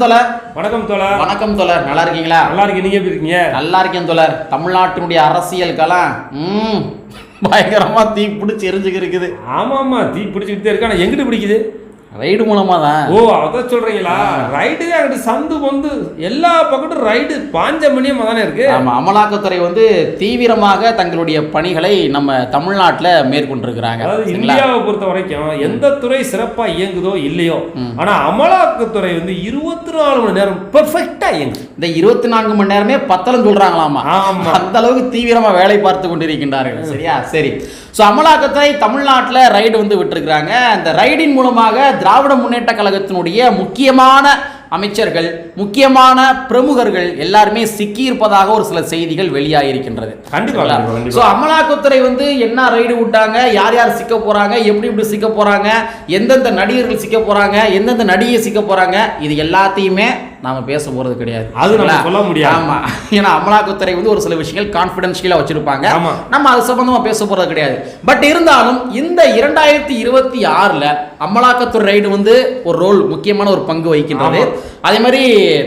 வணக்கம் தோழர். வணக்கம் தோழர். வணக்கம் தோழர். நல்லா இருக்கீங்களா? நல்லா இருக்கு நீங்க எப்படி இருக்கீங்க? நல்லா இருக்கேன் தோழர். தமிழ்நாட்டினுடைய அரசியல் களம் ம் பயங்கரமா தீ பிடிச்சி எரிஞ்சுக்கு இருக்குது ஆமா ஆமா தீ பிடிச்சிக்கிட்டே இருக்கு. ஆனா எங்கிட்டு பிடிக்குது? ரைடு மூலமா தான் ஓ அதான் சொல்றீங்களா? ரைடு அங்கிட்டு சந்து வந்து எல்லா பக்கத்தும் ரைடு பாஞ்ச மணியமா தானே இருக்கு? ஆமா அமலாக்கத்துறை வந்து தீவிரமாக தங்களுடைய பணிகளை நம்ம தமிழ்நாட்டுல மேற்கொண்டிருக்கிறாங்க. அதாவது? இந்தியாவை பொறுத்த வரைக்கும் எந்த துறை சிறப்பா இயங்குதோ இல்லையோ ஆனா அமலாக்கத்துறை வந்து இருபத்தி நாலு மணி நேரம் பெர்ஃபெக்டா இயங்குது. இந்த இருபத்தி நான்கு மணி நேரமே பத்தலம் சொல்றாங்களாமா? ஆமா. அந்த அளவுக்கு தீவிரமா வேலை பார்த்து கொண்டிருக்கின்றார்கள். சரியா? சரி. ஸோ அமலாக்கத்துறை தமிழ்நாட்டில் ரைடு வந்து விட்டுருக்குறாங்க. அந்த ரைடின் மூலமாக திராவிட முன்னேற்ற கழகத்தினுடைய முக்கியமான அமைச்சர்கள் முக்கியமான பிரமுகர்கள் எல்லாருமே சிக்கியிருப்பதாக ஒரு சில செய்திகள் வெளியாகியிருக்கின்றது கண்டிப்பா, சரிங்களா? கண்டிப்பா, கண்டிப்பா. ஸோ அமலாக்கத்துறை வந்து என்ன ரைடு விட்டாங்க? யார் யார் சிக்க போறாங்க? எப்படி எப்படி சிக்க போறாங்க? எந்தெந்த நடிகர்கள் சிக்க போறாங்க? எந்தெந்த நடிகை சிக்க போறாங்க? இது எல்லாத்தையுமே நாம பேச போறது கிடையாது அது? சொல்ல முடியாது. ஆமா ஏன்னா அமலாக்கத்துறை வந்து ஒரு சில விஷயங்கள் கான்ஃபிடென்ஷியலா வச்சிருப்பாங்க. நம்ம அது சம்பந்தமா பேச போறது கிடையாது பட் இருந்தாலும் இந்த இரண்டாயிரத்தி இருபத்தி ஆறுல அமலாக்கத்துறை ரைடு வந்து ஒரு ரோல் முக்கியமான ஒரு பங்கு வகிக்கின்றது. அதே மாதிரி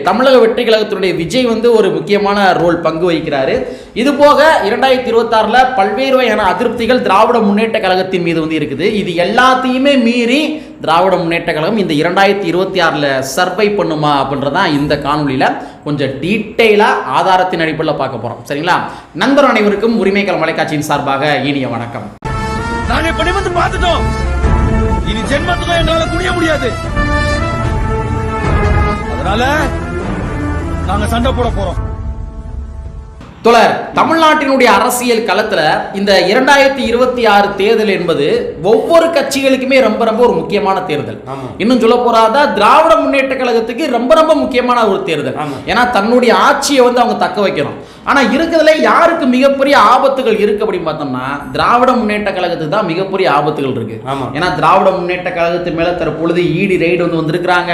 தமிழக வெற்றி கழகத்தினுடைய விஜய் வந்து ஒரு முக்கியமான ரோல் பங்கு வகிக்கிறாரு இது போக இரண்டாயிரத்தி இருபத்தாறுல பல்வேறு வகையான அதிருப்திகள் திராவிட முன்னேற்ற கழகத்தின் மீது வந்து இருக்குது இது எல்லாத்தையுமே மீறி திராவிட முன்னேற்ற கழகம் இந்த இரண்டாயிரத்தி இருபத்தி ஆறில் சர்வை பண்ணுமா அப்படின்றது தான் இந்த காணொலியில் கொஞ்சம் டீட்டெயிலாக ஆதாரத்தின் அடிப்படையில் பார்க்க போகிறோம் சரிங்களா? நண்பர் அனைவருக்கும் உரிமைகள் மலைக்காட்சியின் சார்பாக இனிய வணக்கம். நாங்க பார்த்துட்டோம். இனி ஜென்மத்துக்கும் என்னால குனிய முடியாது. அதனால நாங்க சண்டை போட போறோம். தொடர் தமிழ்நாட்டினுடைய அரசியல் களத்துல இந்த இரண்டாயிரத்தி இருபத்தி ஆறு தேர்தல் என்பது ஒவ்வொரு கட்சிகளுக்குமே ரொம்ப ரொம்ப ஒரு முக்கியமான தேர்தல். இன்னும் சொல்ல போறாதா திராவிட முன்னேற்ற கழகத்துக்கு ரொம்ப ரொம்ப முக்கியமான ஒரு தேர்தல். ஏன்னா தன்னுடைய ஆட்சியை வந்து அவங்க தக்க வைக்கணும் ஆனா இருக்கிறதுல யாருக்கு மிகப்பெரிய ஆபத்துகள் இருக்கு அப்படின்னு பார்த்தோம்னா திராவிட முன்னேற்ற கழகத்துக்கு தான் மிகப்பெரிய ஆபத்துகள் இருக்கு. ஏன்னா திராவிட முன்னேற்ற கழகத்து மேல தற்பொழுது இடி ரைடு வந்து வந்திருக்கிறாங்க.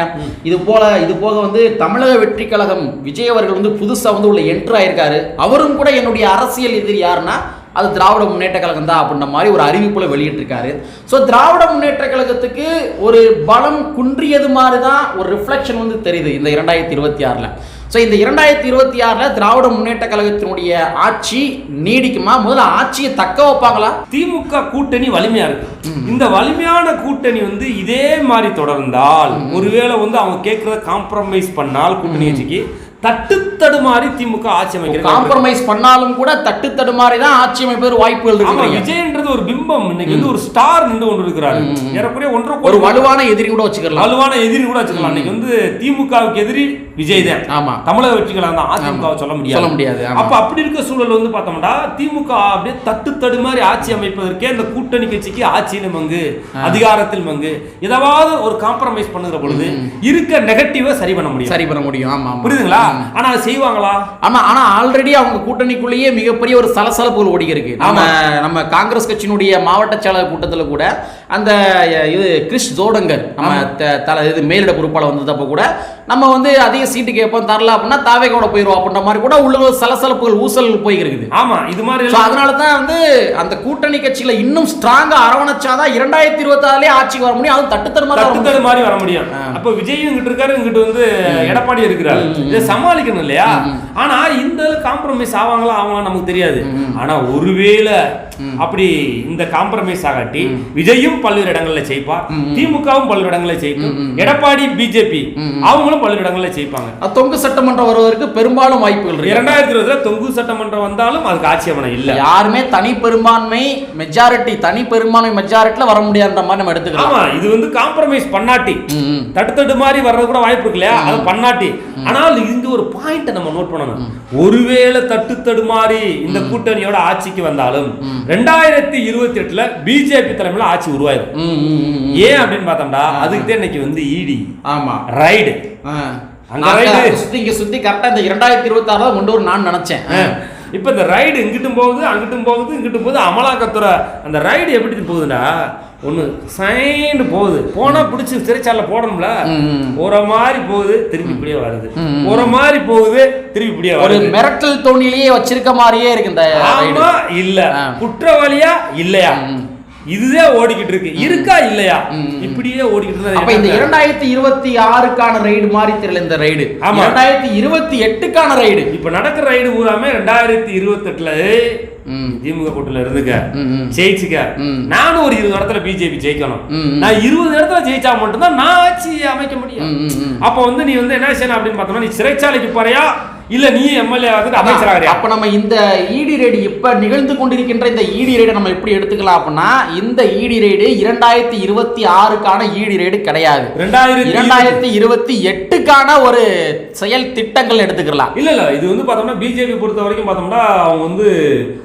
இது போல இது போக வந்து தமிழக வெற்றி கழகம் விஜய் அவர்கள் வந்து புதுசா வந்து உள்ள என்ட்ரு ஆயிருக்காரு. அவரும் கூட என்னுடைய அரசியல் எதிரி யாருன்னா அது திராவிட முன்னேற்ற கழகம் தான் அப்படின்ற மாதிரி ஒரு அறிவிப்புல வெளியிட்டிருக்காரு. ஸோ திராவிட முன்னேற்ற கழகத்துக்கு ஒரு பலம் குன்றியது மாதிரி தான் ஒரு ரிஃப்ளெக்ஷன் வந்து தெரியுது இந்த இரண்டாயிரத்தி இருபத்தி ஆறில். ஸோ இந்த இரண்டாயிரத்தி இருபத்தி ஆறில் திராவிட முன்னேற்ற கழகத்தினுடைய ஆட்சி நீடிக்குமா? முதல்ல ஆட்சியை தக்க வைப்பாங்களா? திமுக கூட்டணி வலிமையா இருக்கு. இந்த வலிமையான கூட்டணி வந்து இதே மாதிரி தொடர்ந்தால் ஒருவேளை வந்து அவங்க கேட்கறத காம்ப்ரமைஸ் பண்ணால் கூட்டணி கட்சிக்கு தட்டு தடுமாறி திமுக ஆட்சி அமைக்கிறது காம்ப்ரமைஸ் பண்ணாலும் கூட தட்டு தடுமாறி தான் ஆட்சி அமைப்பதற்கு வாய்ப்புகள் இருக்கு விஜயன்றது ஒரு பிம்பம். இன்னைக்கு வந்து ஒரு ஸ்டார் நின்று கொண்டு இருக்கிறாரு ஏறக்குறைய ஒன்றரை ஒரு வலுவான எதிரி கூட வச்சுக்கலாம். வலுவான எதிரி கூட வச்சுக்கலாம். இன்னைக்கு வந்து திமுகவுக்கு எதிரி விஜய் தான். ஆமா. தமிழக வெற்றிகளாக தான் அதிமுக சொல்ல முடியாது. சொல்ல முடியாது. அப்ப அப்படி இருக்க சூழல் வந்து பார்த்தோம்னா திமுக அப்படியே தட்டு தடுமாறி ஆட்சி அமைப்பதற்கே இந்த கூட்டணி கட்சிக்கு ஆட்சியில மங்கு அதிகாரத்தில் மங்கு. ஏதாவது ஒரு காம்ப்ரமைஸ் பண்ணுகிற பொழுது இருக்க நெகட்டிவா சரி பண்ண முடியும். சரி பண்ண முடியும். ஆமா ஆமா. புரியுதுங்களா ஆனா அதை செய்வாங்களா? ஆமா ஆனா ஆல்ரெடி அவங்க கூட்டணிக்குள்ளேயே மிகப்பெரிய ஒரு சலசலப்புகள் ஓடி இருக்கு நம்ம நம்ம காங்கிரஸ் கட்சியினுடைய மாவட்ட செயலர் கூட்டத்துல கூட அந்த இது கிறிஸ் ஜோடங்கர் நம்ம தல இது மேலிட பொறுப்பாளர் வந்ததப்ப கூட நம்ம வந்து அதிக சீட்டு கேட்போம் தரல அப்படின்னா தாவேகோட போயிடும் அப்படின்ற மாதிரி கூட உள்ள சலசலப்புகள் ஊசல் போய் இருக்குது ஆமா இது மாதிரி அதனால தான் வந்து அந்த கூட்டணி கட்சிகளை இன்னும் ஸ்ட்ராங்கா அரவணைச்சாதான் இரண்டாயிரத்தி இருபத்தி ஆறுலயே ஆட்சிக்கு வர முடியும். அதுவும் தட்டுத்தரமா தட்டு தடு மாதிரி வர முடியும். அப்ப விஜயும் இங்கிட்டு இருக்காரு இங்கிட்டு வந்து எடப்பாடி இருக்கிறாரு. இதை சமாளிக்கணும் இல்லையா? ஆனா இந்த காம்ப்ரமைஸ் ஆவாங்களா ஆவாங்களா நமக்கு தெரியாது. ஆனா ஒருவேளை அப்படி இந்த காம்ப்ரமைஸ் ஆகாட்டி விஜயும் பல்வேறு இடங்கள்ல ஜெயிப்பார் திமுகவும் பல்வேறு இடங்கள்ல ஜெயிக்கும். எடப்பாடி பிஜேபி அவங்களும் பல்வேறு இடங்கள்ல ஜெயிப்பாங்க. தொங்கு சட்டமன்றம் வருவதற்கு பெரும்பாலும் வாய்ப்புகள் இருக்கு. இரண்டாயிரத்தி இருபதுல தொங்கு சட்டமன்றம் வந்தாலும் அதுக்கு ஆட்சி அவனை இல்ல. யாருமே தனி பெரும்பான்மை மெஜாரிட்டி தனி பெரும்பான்மை மெஜாரிட்டில வர முடியாதுன்ற மாதிரி நம்ம எடுத்துக்கலாம் ஆமா இது வந்து காம்ப்ரமைஸ் பண்ணாட்டி. தட்டு தட்டு மாதிரி வர்றது கூட வாய்ப்பு இருக்கு இல்லையா? அது பண்ணாட்டி. ஆனால் இங்க ஒரு பாயிண்ட் நம்ம நோட் பண்ணணும். ஒருவேளை தட்டு தடுமாறி இந்த கூட்டணியோட ஆட்சிக்கு வந்தாலும் ரெண்டாயிரத்தி இருபத்தி எட்டுல பிஜேபி தலைமையில ஆட்சி உருவாயிரும். ஏன் அப்படின்னு பார்த்தோம்னா அதுக்கு தான் இன்னைக்கு வந்து இடி ஆமா. ரைடு இங்க சுத்தி கரெக்டா இந்த இரண்டாயிரத்தி இருபத்தி ஆறுல கொண்டு வரும் நான் நினைச்சேன். இப்ப இந்த ரைடு இங்கிட்டும் போகுது அங்கிட்டும் போகுது இங்கிட்டும் போகுது அமலாக்கத்துறை அந்த ரைடு எப்படி போகுதுன்னா ஒண்ணு சைண்டு போகுது. போனா பிடிச்சி சிறைச்சாலை போடணும்ல. போற மாதிரி போகுது திருப்பி இப்படியே வருது. போற மாதிரி போகுது திருப்பி இப்படியே ஒரு வருது. மிரட்டல் தோணிலேயே வச்சிருக்க மாதிரியே இருக்கு இந்த ஆமா இல்ல. குற்றவாளியா இல்லையா? இதுவே ஓடிக்கிட்டு இருக்கு இருக்கா இல்லையா இப்படியே ஓடிக்கிட்டு அப்ப இந்த? இரண்டாயிரத்தி இருபத்தி ஆறுக்கான ரைடு மாதிரி தெரியல இந்த ரைடு ஆமா. இரண்டாயிரத்தி இருபத்தி எட்டுக்கான ரைடு இப்ப நடக்கிற ரைடு பூராமே ரெண்டாயிரத்தி இருபத்தெட்டுல ம். திமுக கூட்டணியில இருந்துக்க. ஜெயிச்சுக்க. நானும் ஒரு இருபது இடத்துல பிஜேபி ஜெயிக்கணும். நான் இருபது இடத்துல ஜெயிச்சா மட்டும்தான் நான் ஆட்சி அமைக்க முடியும். அப்ப வந்து நீ வந்து என்ன செய்யணும் அப்படின்னு பார்த்தோம்னா நீ சிறைச்சாலைக்கு போறியா இல்ல நீ எம்எல்ஏ வந்துட்டு அமைச்சராகிறியா அப்ப நம்ம இந்த இடி ரைடு இப்ப நிகழ்ந்து கொண்டிருக்கின்ற இந்த இடி ரைடை நம்ம எப்படி எடுத்துக்கலாம் அப்படின்னா இந்த இடி ரைடு இரண்டாயிரத்தி இருபத்தி ஆறுக்கான இடி ரைடு கிடையாது. ரெண்டாயிரத்தி இரண்டாயிரத்தி இருபத்தி எட்டுக்கான ஒரு செயல் திட்டங்கள் எடுத்துக்கலாம் இல்ல இல்ல இது வந்து பார்த்தோம்னா பிஜேபி பொறுத்த வரைக்கும் பார்த்தோம்னா அவங்க வந்து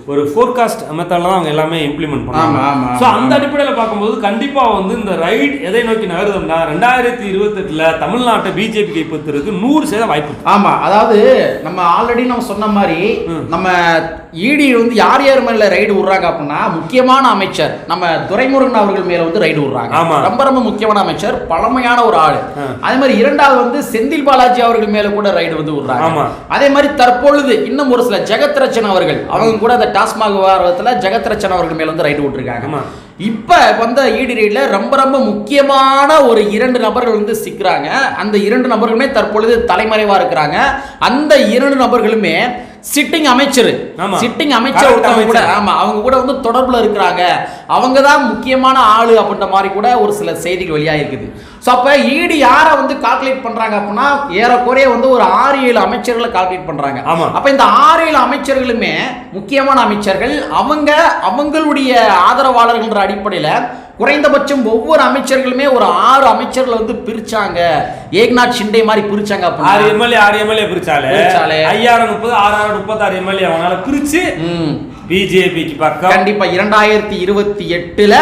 ஒரு ஃபோர்காஸ்ட் மெத்தட்ல தான் அவங்க எல்லாமே இம்ப்ளிமெண்ட் பண்ணாங்க ஆமா, ஆமா, ஸோ. அந்த அடிப்படையில் பார்க்கும்போது கண்டிப்பா வந்து இந்த ரைட் எதை நோக்கி நகருதுன்னா ரெண்டாயிரத்தி இருபத்தெட்டுல தமிழ்நாட்டை பிஜேபி கைப்பற்றுறதுக்கு நூறு சதவீதம் வாய்ப்பு இருக்கு. ஆமா அதாவது நம்ம ஆல்ரெடி நம்ம சொன்ன மாதிரி நம்ம இடி வந்து யார் யார் மேல ரைடு விடுறாங்க அப்படின்னா முக்கியமான அமைச்சர் நம்ம துரைமுருகன் அவர்கள் மேல வந்து ரைடு விடுறாங்க. ரொம்ப ரொம்ப முக்கியமான அமைச்சர் பழமையான ஒரு ஆளு அதே மாதிரி இரண்டாவது வந்து செந்தில் பாலாஜி அவர்கள் மேல கூட ரைடு வந்து விடுறாங்க. அதே மாதிரி தற்பொழுது இன்னும் ஒரு சில ஜெகத் ரச்சன் அவர்கள் அவங்க கூட அந்த டாஸ்மாக் விவகாரத்துல ஜெகத் ரச்சன் அவர்கள் மேல வந்து ரைடு விட்டுருக்காங்க. இப்ப வந்த ஈடி ரைட்ல ரொம்ப ரொம்ப முக்கியமான ஒரு இரண்டு நபர்கள் வந்து சிக்கிறாங்க அந்த இரண்டு நபர்களுமே தற்பொழுது தலைமறைவா இருக்கிறாங்க அந்த இரண்டு நபர்களுமே சிட்டிங் அமைச்சர். சிட்டிங் அமைச்சர் ஒருத்தவங்க கூட. ஆமா அவங்க கூட வந்து தொடர்புல இருக்கிறாங்க அவங்க தான் முக்கியமான ஆளு அப்படின்ற மாதிரி கூட ஒரு சில செய்திகள் வெளியாகிருக்குது ஸோ அப்போ ஈடி யாரை வந்து கால்குலேட் பண்றாங்க அப்படின்னா ஏறக்குறைய வந்து ஒரு ஆறு ஏழு அமைச்சர்களை கால்குலேட் பண்றாங்க ஆமா. அப்ப இந்த ஆறு ஏழு அமைச்சர்களுமே முக்கியமான அமைச்சர்கள் அவங்க அவங்களுடைய ஆதரவாளர்கள்ன்ற அடிப்படையில குறைந்தபட்சம் ஒவ்வொரு அமைச்சர்களுமே ஒரு ஆறு அமைச்சர்களை வந்து பிரிச்சாங்க ஏக்நாத் ஷிண்டே மாதிரி பிரிச்சாங்க ஆறு எம்எல்ஏ ஆறு எம்எல்ஏ பிரிச்சாலே. ஐயாயிரம் முப்பது ஆறாயிரம் முப்பத்தாறு எம்எல்ஏ அவனால பிரிச்சு. பிஜேபிக்கு பக்கம் கண்டிப்பா இரண்டாயிரத்தி இருபத்தி எட்டுல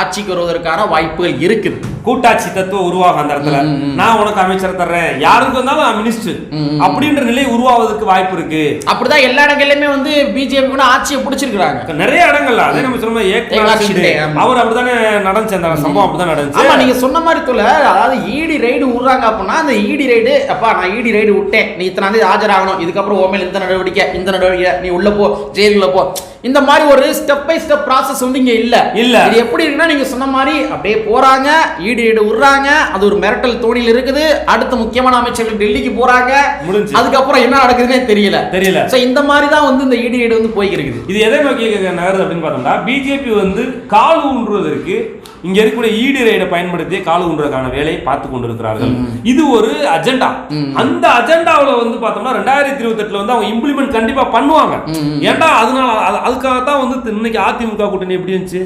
ஆட்சிக்கு வருவதற்கான வாய்ப்புகள் இருக்குது. கூட்டாட்சி தத்துவம் உருவாகும் அந்த இடத்துல. நான் உனக்கு அமைச்சர் தர்றேன். யாருக்கு வந்தாலும் நான் மினிஸ்டர் அப்படின்ற நிலை உருவாவதற்கு வாய்ப்பு இருக்கு. அப்படிதான் எல்லா இடங்கள்லயுமே வந்து பிஜேபி கூட ஆட்சியை பிடிச்சிருக்காங்க நிறைய இடங்கள்ல. அதே நம்ம சொல்லுவோம் ஆமா. அவர் அப்படிதானே நடந்துச்சு. அந்த சம்பவம் அப்படிதான் ஆமா நடந்துச்சு நீங்க சொன்ன மாதிரி தொலை அதாவது ஈடி ரைடு விடுறாங்க அப்படின்னா அந்த ஈடி ரைடு அப்பா நான் ஈடி ரைடு விட்டேன். நீ இத்தனை தேதி ஆஜராகணும். இதுக்கப்புறம் ஓமையில் இந்த நடவடிக்கை இந்த நடவடிக்கை. நீ உள்ள போ ஜெயிலுக்குள்ள போ. இந்த மாதிரி ஒரு ஸ்டெப் பை ஸ்டெப் ப்ராசஸ் வந்து இங்க இல்ல. இல்ல. இது எப்படி இருக்குன்னா நீங்க சொன்ன மாதிரி அப்படியே போறாங்க ஈடி ரைடு விடுறாங்க அது ஒரு மிரட்டல் தோணியில் இருக்குது. அடுத்த முக்கியமான அமைச்சர்கள் டெல்லிக்கு போறாங்க. முடிஞ்சு. அதுக்கப்புறம் என்ன நடக்குதுன்னே தெரியல. தெரியல. சோ இந்த மாதிரி தான் வந்து இந்த ஈடி ரைடு வந்து போய்க்கிருக்குது. இது எதை நோக்கி நகருது அப்படின்னு பார்த்தோம்னா பிஜேபி வந்து கால் ஊன்றுவதற்கு இங்க இருக்கக்கூடிய ஈடு ரைடை பயன்படுத்தி கால் ஊன்றதுக்கான வேலையை பார்த்து கொண்டிருக்கிறார்கள். இது ஒரு அஜெண்டா அந்த அஜெண்டாவுல வந்து பார்த்தோம்னா ரெண்டாயிரத்தி இருபத்தி எட்டுல வந்து அவங்க இம்ப்ளிமெண்ட் கண்டிப்பா பண்ணுவாங்க. ஏன்டா அதனால அது- அதுக்காக தான் வந்து இன்னைக்கு அதிமுக கூட்டணி எப்படி இருந்துச்சு?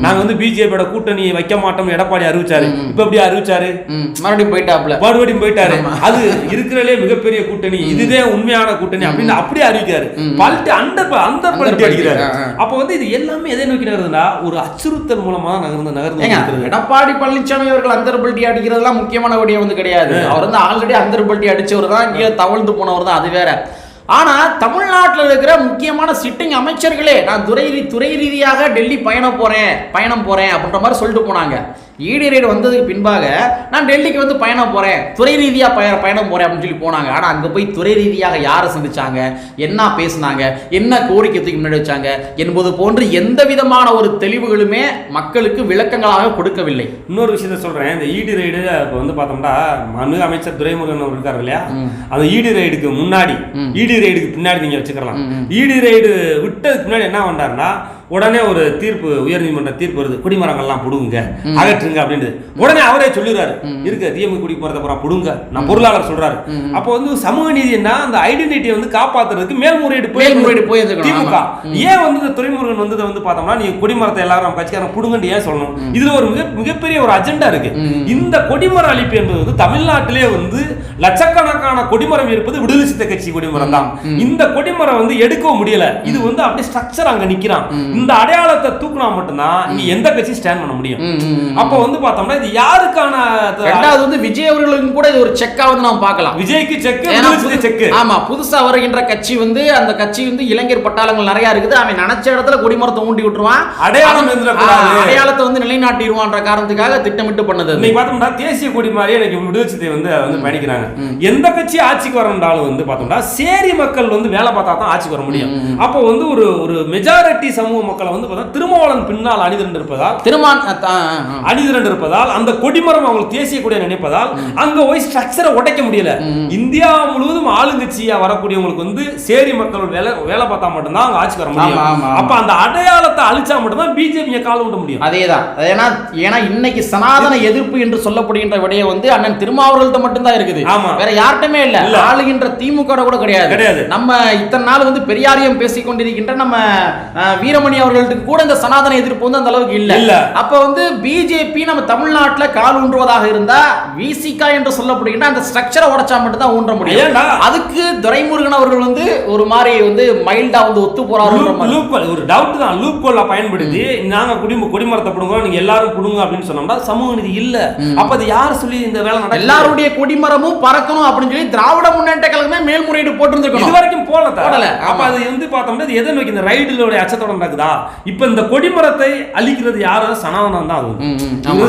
நாங்க வந்து பிஜேபியோட கூட்டணி வைக்க மாட்டோம் எடப்பாடி அறிவிச்சாரு. இப்ப எப்படி அறிவிச்சாரு? மறுபடியும் போயிட்டாப்ல மறுபடியும் போயிட்டாரு. அது இருக்கிறதுலே மிகப்பெரிய கூட்டணி. இதுவே உண்மையான கூட்டணி அப்படின்னு அப்படியே அறிவிக்காரு பல்ட்டி அந்த அந்த பல்ட்டி அடிக்கிறாரு. அப்ப வந்து இது எல்லாமே எதை நோக்கி நகருதுன்னா ஒரு அச்சுறுத்தல் மூலமா நகர்ந்து நகர்ந்து ஏங்க கொண்டிருக்கிறது. எடப்பாடி பழனிசாமி அவர்கள் அந்தர்பல்ட்டி அடிக்கிறதெல்லாம் முக்கியமான விடயம் வந்து கிடையாது. அவர் வந்து ஆல்ரெடி அந்தர்பல்ட்டி அடிச்சவர் தான் கீழே தவழ்ந்து போனவர் தான் அது வேற. ஆனா தமிழ்நாட்டில் இருக்கிற முக்கியமான சிட்டிங் அமைச்சர்களே நான் துறை துறை ரீதியாக டெல்லி பயணம் போறேன் பயணம் போறேன் அப்படின்ற மாதிரி சொல்லிட்டு போனாங்க. ஈடி ரைடு வந்ததுக்கு பின்பாக நான் டெல்லிக்கு வந்து பயணம் போறேன். துறை ரீதியா பய பயணம் போறேன் அப்படின்னு சொல்லி போனாங்க. ஆனா அங்க போய் துறை ரீதியாக யாரை சந்திச்சாங்க? என்ன பேசுனாங்க? என்ன கோரிக்கை தூக்கி முன்னாடி வச்சாங்க? என்பது போன்று எந்த விதமான ஒரு தெளிவுகளுமே மக்களுக்கு விளக்கங்களாக கொடுக்கவில்லை. இன்னொரு விஷயத்த சொல்றேன். இந்த ஈடி ரைடு இப்போ வந்து பார்த்தோம்னா மனு அமைச்சர் துரைமுருகன் அவர் இருக்காரு இல்லையா? அந்த ஈடி ரைடுக்கு முன்னாடி ஈடி ரைடுக்கு பின்னாடி நீங்க வச்சுக்கலாம். ஈடி ரைடு விட்டதுக்கு முன்னாடி என்ன பண்ணாருன்னா உடனே ஒரு தீர்ப்பு உயர்நீதிமன்ற தீர்ப்பு வருது. குடிமரங்கள்லாம் புடுங்க அகற்றுங்க அப்படின்றது உடனே அவரே சொல்லிடுறாரு. இருக்கு திமுக குடி போறத பூரா புடுங்க. நான் பொருளாளர் சொல்றாரு. அப்போ வந்து சமூக நீதினா அந்த ஐடென்டிட்டியை வந்து காப்பாத்துறதுக்கு மேல்முறையீடு போய் மேல்முறையீடு போயிருந்துக்கணும், திமுக. ஏன் வந்து இந்த துறைமுருகன் வந்து இதை வந்து பார்த்தோம்னா நீங்க கொடிமரத்தை எல்லாரும் கட்சிக்காரன் புடுங்கன்னு ஏன் சொல்லணும்? இதுல ஒரு மிக மிகப்பெரிய ஒரு அஜெண்டா இருக்கு. இந்த கொடிமர அழிப்பு என்பது வந்து தமிழ்நாட்டிலே வந்து லட்சக்கணக்கான கொடிமரம் இருப்பது விடுதலை சித்த கட்சி கொடிமரம் தான். இந்த கொடிமரம் வந்து எடுக்கவும் முடியல. இது வந்து அப்படியே ஸ்ட்ரக்சர் அங்க நிக்கிறான். இந்த அடையாளத்தை தூக்குனா மட்டும்தான் இங்க எந்த கட்சி ஸ்டாண்ட் பண்ண முடியும். அப்ப வந்து பார்த்தோம்னா இது யாருக்கான ரெண்டாவது வந்து விஜய் அவர்களுக்கும் கூட இது ஒரு செக்கா வந்து நம்ம பார்க்கலாம். விஜய்க்கு செக் செக் ஆமா புதுசா வருகின்ற கட்சி வந்து அந்த கட்சி வந்து இளைஞர் பட்டாளங்கள் நிறைய இருக்குது. அவன் நினைச்ச இடத்துல கொடிமரத்தை ஊண்டி விட்டுருவான். அடையாளம் அடையாளத்தை வந்து நிலைநாட்டிடுவான்ற காரணத்துக்காக திட்டமிட்டு பண்ணது. இன்னைக்கு பார்த்தோம்னா தேசிய கொடி மாதிரி எனக்கு விடுதலை வந்து வந்து பயணிக்கிறாங்க. எந்த கட்சி ஆட்சிக்கு வரணும்னாலும் வந்து பார்த்தோம்னா சேரி மக்கள் வந்து வேலை பார்த்தா தான் ஆட்சிக்கு வர முடியும். அப்போ வந்து ஒரு ஒரு மெஜாரிட்டி சமூக மக்களை வந்து பார்த்தா திருமாவளவன் பின்னால் அணிதிரண்டு இருப்பதால் திருமான். அணிதிரண்டு இருப்பதால் அந்த கொடிமரம் அவங்களுக்கு தேசிய கொடியை நினைப்பதால் அங்க போய் ஸ்ட்ரக்சரை உடைக்க முடியல இந்தியா முழுவதும் ஆளுங்கட்சியா வரக்கூடியவங்களுக்கு வந்து சேரி மக்கள் வேலை வேலை பார்த்தா மட்டும்தான் அங்க ஆட்சிக்கு வர முடியும். அப்ப அந்த அடையாளத்தை அழிச்சா மட்டும்தான் பிஜேபி கால விட முடியும் அதேதான் ஏன்னா ஏன்னா இன்னைக்கு சனாதன எதிர்ப்பு என்று சொல்லப்படுகின்ற விடயம் வந்து அண்ணன் திருமாவர்கள்ட்ட மட்டும்தான் இருக்குது ஆமா. வேற யார்கிட்டமே இல்ல. ஆளுகின்ற திமுக கூட கிடையாது கிடையாது. நம்ம இத்தனை நாள் வந்து பெரியாரியம் பேசிக் கொண்டிருக்கின்ற நம்ம அஹ், வீரமணி அவர்களுக்கு கூட இந்த சனாதன எதிர்ப்பு வந்து அந்த அளவுக்கு இல்ல. இல்ல. அப்ப வந்து பிஜேபி நம்ம தமிழ்நாட்டுல கால் ஊன்றுவதாக இருந்தா விசிகா என்று சொல்லப்படுகின்ற அந்த ஸ்ட்ரக்சரை உடைச்சா மட்டும் தான் ஊன்ற முடியும்? அதுக்கு துரைமுருகன் அவர்கள் வந்து ஒரு மாதிரி வந்து மைல்டா வந்து ஒத்து கோல் ஒரு டவுட் தான். லூப் கோல பயன்படுத்தி நாங்க குடிம கொடிமரத்தை பிடுங்குறோம் நீங்க எல்லாரும் பிடுங்க அப்படின்னு சொன்னோம்னா சமூக நீதி இல்ல. அப்ப அது யார் சொல்லி இந்த வேலை நடக்குது? எல்லாருடைய கொடிமரமும் பறக்கணும் அப்படின்னு சொல்லி திராவிட முன்னேற்ற கழகமே மேல்முறையீடு இது போட்டிருந்திருக்கணும் வரைக்கும் போல. போடல, அப்ப. அது வந்து பார்த்தோம்னா இது எதை நோக்கி இந்த ரைடுலோட அச்சத்தோட நடக்குதா? இப்ப இந்த கொடிமரத்தை அழிக்கிறது யாரு? சனாதனம் தான் அது.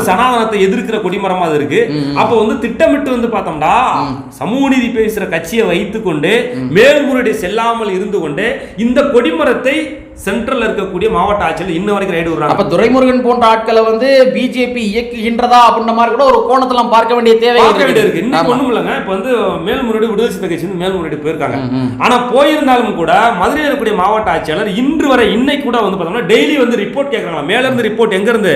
சனாதனத்தை எதிர்க்கிற கொடிமரமா அது இருக்கு. அப்ப வந்து திட்டமிட்டு வந்து பார்த்தோம்னா சமூக நீதி பேசுற கட்சியை வைத்துக்கொண்டு மேல்முறையீடு செல்லாமல் இருந்து கொண்டு இந்த கொடிமரத்தை சென்ட்ரல்ல இருக்கக்கூடிய மாவட்ட ஆட்சியில் இன்ன வரைக்கும் ரைடு விடுறாங்க. அப்ப துரைமுருகன் போன்ற ஆட்களை வந்து பிஜேபி இயக்குகின்றதா அப்படின்ற மாதிரி கூட ஒரு கோணத்துல பார்க்க வேண்டிய தேவை இருக்கு. இன்னைக்கு ஆமா. ஒண்ணும் இல்லைங்க. இப்ப வந்து மேல்முறையீடு விடுதலை சிறுத்தை கட்சி மேல்முறையீடு போயிருக்காங்க. ஆனா போயிருந்தாலும் கூட மதுரையில் இருக்கக்கூடிய மாவட்ட ஆட்சியாளர் இன்று வரை இன்னைக்கு கூட வந்து பார்த்தோம்னா டெய்லி வந்து ரிப்போர்ட் கேட்கறாங்களா மேல இருந்து ரிப்போர்ட் எங்க இருந்து.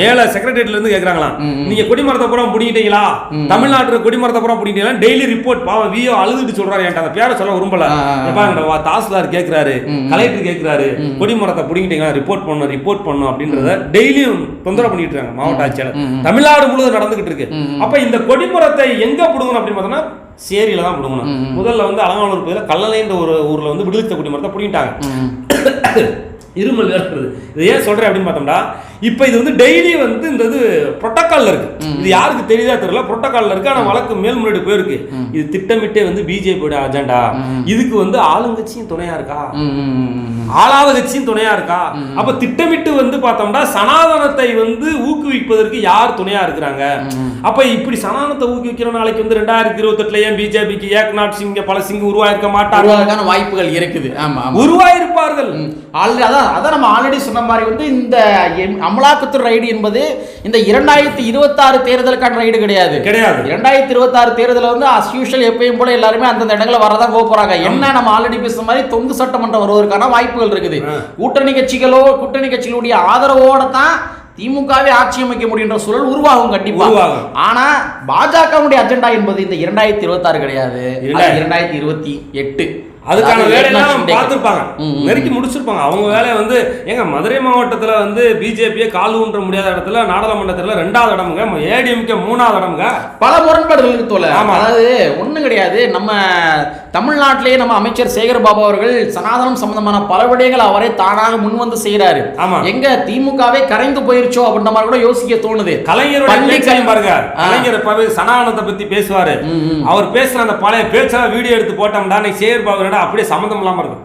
மேல செக்ரட்டரியேட்ல இருந்து கேக்குறாங்களாம் நீங்க கொடிமரத்தை பூரா பிடிக்கிட்டீங்களா தமிழ்நாட்டுல கொடிமரத்தை பூரா பிடிக்கிட்டீங்களா டெய்லி ரிப்போர்ட் பாவம் வியோ அழுதுட்டு சொல்றாரு என்கிட்ட. அந்த பேரை சொல்ல விரும்பல. தாசில்தார் கேக்குறாரு கலெக்டர் கேக்குறாரு கொடிமரத்தை பிடிக்கிட்டீங்களா ரிப்போர்ட் பண்ணணும் ரிப்போர்ட் பண்ணணும் அப்படின்றத டெய்லியும் தொந்தரவு பண்ணிட்டு இருக்காங்க மாவட்ட ஆட்சியாளர். தமிழ்நாடு முழுவதும் நடந்துகிட்டு இருக்கு. அப்ப இந்த கொடிமரத்தை எங்க பிடுங்கணும் அப்படின்னு பார்த்தோம்னா சேரியில தான் பிடுங்கணும். முதல்ல வந்து அலங்காநல்லூர் பகுதியில் கல்லணைன்ற ஒரு ஊர்ல வந்து விடுதலை கொடிமரத்தை பிடிங்கிட்டாங்க. இருமல் வேறுறது இது ஏன் சொல்றேன் அப்படின்னு பார்த்தோம்னா இப்போ இது வந்து டெய்லி வந்து இந்த இது புரோட்டோகால்ல இருக்கு. இது யாருக்கு தெரியுதா தெரியல? புரோட்டோகால்ல இருக்கு. ஆனா வழக்கு மேல்முறையீடு போயிருக்கு. இது திட்டமிட்டே வந்து பிஜேபியோட அஜெண்டா இதுக்கு வந்து ஆளுங்கட்சியும் துணையா இருக்கா. ஆளாத கட்சியும் துணையா இருக்கா? அப்ப திட்டமிட்டு வந்து பார்த்தோம்னா சனாதனத்தை வந்து ஊக்குவிப்பதற்கு யார் துணையா இருக்கிறாங்க? அப்ப இப்படி சனாதனத்தை ஊக்குவிக்கிற நாளைக்கு வந்து ரெண்டாயிரத்தி இருபத்தெட்டுல ஏன் பிஜேபிக்கு ஏக்நாத் சிங்க பல சிங் உருவாயிருக்க மாட்டாங்க வாய்ப்புகள் இருக்குது. ஆமா உருவாயிருப்பார்கள். ஆல்ரெடி அதான் அதான் நம்ம ஆல்ரெடி சொன்ன மாதிரி வந்து இந்த அமலாக்கத்துறை ரைடு என்பது இந்த இரண்டாயிரத்தி இருபத்தாறு தேர்தலுக்கான ரைடு கிடையாது. கிடையாது. இரண்டாயிரத்தி இருபத்தாறு தேர்தலில் வந்து அஸ் யூஷுவல் எப்பயும் போல எல்லாருமே அந்தந்த இடங்களை வரதான் போக போறாங்க என்ன நம்ம ஆல்ரெடி பேசுற மாதிரி தொங்கு சட்டமன்றம் வருவதற்கான வாய்ப்புகள் இருக்குது. கூட்டணி கட்சிகளோ கூட்டணி கட்சிகளுடைய ஆதரவோட தான் திமுகவே ஆட்சி அமைக்க முடியுன்ற சூழல் உருவாகும் கண்டிப்பா. ஆனா பாஜகவுடைய அஜெண்டா என்பது இந்த இரண்டாயிரத்தி இருபத்தாறு கிடையாது. இரண்டாயிரத்தி- இரண்டாயிரத்தி இருபத்தி எட்டு. அதுக்கான வேலையெல்லாம் ஷிண்டே. பார்த்துருப்பாங்க. நெருக்கி முடிச்சிருப்பாங்க அவங்க வேலையை வந்து எங்க மதுரை மாவட்டத்துல வந்து பிஜேபியே கால் ஊன்ற முடியாத இடத்துல நாடாளுமன்றத்துல ரெண்டாவது இடமுங்க ஏடிஎம்கே மூணாவது இடமுங்க பல முரண்பாடுகள் இருக்கு தோல ஆமா. அதாவது ஒண்ணும் கிடையாது நம்ம தமிழ்நாட்டிலேயே நம்ம அமைச்சர் சேகர் பாபு அவர்கள் சனாதனம் சம்பந்தமான பல விடயங்கள் அவரே தானாக முன் வந்து செய்யறாரு ஆமா. எங்க திமுகவே கரைந்து போயிருச்சோ அப்படின்ற மாதிரி கூட யோசிக்க தோணுது. பேச்சையும் பாருங்க. கலைஞர் சனாதனத்தை பத்தி பேசுவாரு. அவர் பேசுற அந்த பழைய பேச்செல்லாம் வீடியோ எடுத்து இன்னைக்கு சேகர் பாபு அப்படியே சம்மந்தம் இல்லாம இருக்கும்.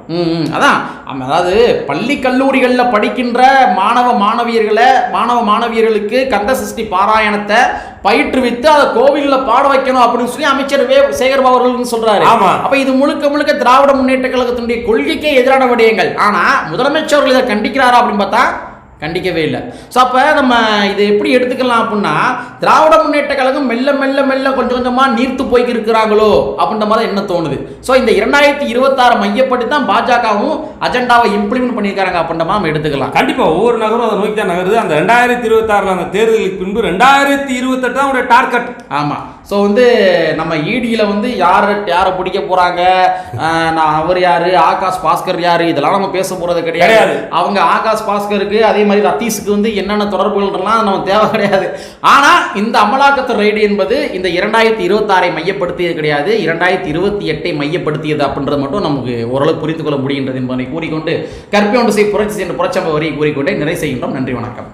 அதான். அதாவது பள்ளி கல்லூரிகளில் படிக்கின்ற மாணவ மாணவியர்களை மாணவ மாணவியர்களுக்கு கந்த சஷ்டி பாராயணத்தை பயிற்றுவித்து அதை கோவிலில் பாட வைக்கணும் அப்படின்னு சொல்லி அமைச்சர் வே சேகர் அவர்கள் சொல்றாரு. ஆமா. அப்ப இது முழுக்க முழுக்க திராவிட முன்னேற்ற கழகத்தினுடைய கொள்கைக்கே எதிரான விடயங்கள். ஆனா முதலமைச்சர் அவர்கள் இதை கண்டிக்கிறாரா அப்படின்னு பார்த்தா கண்டிக்கவே இல்லை. ஸோ அப்போ நம்ம இதை எப்படி எடுத்துக்கலாம் அப்படின்னா திராவிட முன்னேற்ற கழகம் மெல்ல மெல்ல மெல்ல கொஞ்சம் கொஞ்சமாக நீர்த்து போய்க்கு இருக்கிறாங்களோ அப்படின்ற மாதிரி என்ன தோணுது. ஸோ இந்த இரண்டாயிரத்தி இருபத்தாறு மையப்பட்டு தான் பாஜகவும் அஜெண்டாவை இம்ப்ளிமெண்ட் பண்ணியிருக்காங்க அப்படின்ற மாதிரி எடுத்துக்கலாம். கண்டிப்பா ஒவ்வொரு நகரும் அதை நோக்கி தான் நகருது. அந்த ரெண்டாயிரத்தி இருபத்தி ஆறுல அந்த தேர்தலுக்கு பின்பு ரெண்டாயிரத்தி இருபத்தெட்டு தான் உடைய டார்கெட். ஆமாம் ஸோ வந்து நம்ம ஈடியில் வந்து யார் யாரை பிடிக்க போகிறாங்க நான் அவர் யார்? ஆகாஷ் பாஸ்கர் யார்? இதெல்லாம் நம்ம பேச போகிறது கிடையாது. அவங்க ஆகாஷ் பாஸ்கருக்கு அதே மாதிரி ரத்தீஷுக்கு வந்து என்னென்ன தொடர்புகள்லாம் நம்ம தேவை கிடையாது. ஆனால் இந்த அமலாக்கத்துறை ரைடு என்பது இந்த இரண்டாயிரத்தி இருபத்தாறை மையப்படுத்தியது கிடையாது. இரண்டாயிரத்தி இருபத்தி எட்டை மையப்படுத்தியது அப்படின்றது மட்டும் நமக்கு ஓரளவு புரிந்து கொள்ள முடிகின்றது என்பதை கூறிக்கொண்டு கற்பியோண்டு செய் புரட்சி சென்ற புரட்சம்ப கூறிக்கொண்டே நிறை செய்கின்றோம். நன்றி வணக்கம்.